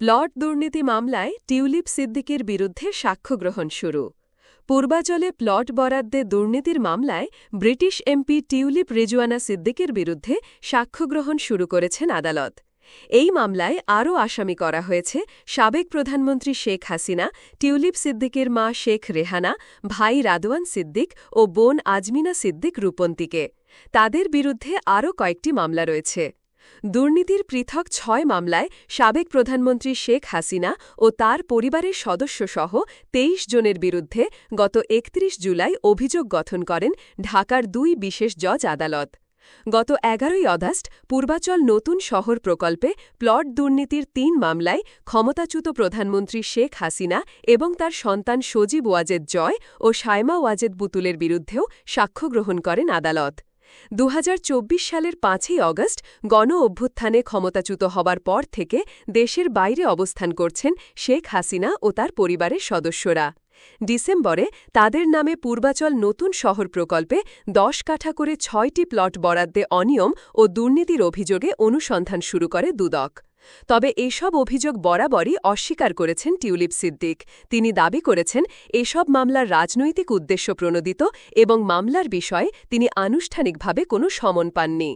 Plot দুর্নীতি মামলায় tulip সিদ্দিকের বিরুদ্ধে সাক্ষ্য গ্রহণ শুরু। পূর্বাচলে প্লট বরাদ্দে দুর্নীতির মামলায় ব্রিটিশ এমপি টিউলিপ রেজুয়ানা সিদ্দিকের বিরুদ্ধে সাক্ষ্য গ্রহণ শুরু করেছেন আদালত। এই মামলায় আরও আসামি করা হয়েছে সাবেক প্রধানমন্ত্রী শেখ হাসিনা, টিউলিপ সিদ্দিকের মা শেখ রেহানা, ভাই রাদওয়ান সিদ্দিক ও বোন আজমিনা সিদ্দিক রূপন্তীকে। তাদের বিরুদ্ধে আরও কয়েকটি মামলা রয়েছে। দুর্নীতির পৃথক ছয় মামলায় সাবেক প্রধানমন্ত্রী শেখ হাসিনা ও তার পরিবারের সদস্যসহ তেইশ জনের বিরুদ্ধে গত একত্রিশ জুলাই অভিযোগ গঠন করেন ঢাকার দুই বিশেষ জজ আদালত। গত এগারোই অগাস্ট পূর্বাচল নতুন শহর প্রকল্পে প্লট দুর্নীতির তিন মামলায় ক্ষমতাচ্যুত প্রধানমন্ত্রী শেখ হাসিনা এবং তার সন্তান সজীব ওয়াজেদ জয় ও সায়মা ওয়াজেদ বুতুলের বিরুদ্ধেও সাক্ষ্য গ্রহণ করেন আদালত। দু হাজার চব্বিশ সালের পাঁচই অগস্ট গণ অভ্যুত্থানে ক্ষমতাচ্যুত হবার পর থেকে দেশের বাইরে অবস্থান করছেন শেখ হাসিনা ও তার পরিবারের সদস্যরা। ডিসেম্বরে তাদের নামে পূর্বাচল নতুন শহর প্রকল্পে দশ কাঠা করে ছয়টি প্লট বরাদ্দে অনিয়ম ও দুর্নীতির অভিযোগে অনুসন্ধান শুরু করে দুদক। তবে এসব অভিযোগ বরাবরই অস্বীকার করেছেন টিউলিপ সিদ্দিক। তিনি দাবি করেছেন, এসব মামলার রাজনৈতিক উদ্দেশ্য প্রণোদিত এবং মামলার বিষয়ে তিনি আনুষ্ঠানিকভাবে কোনো সমন পাননি।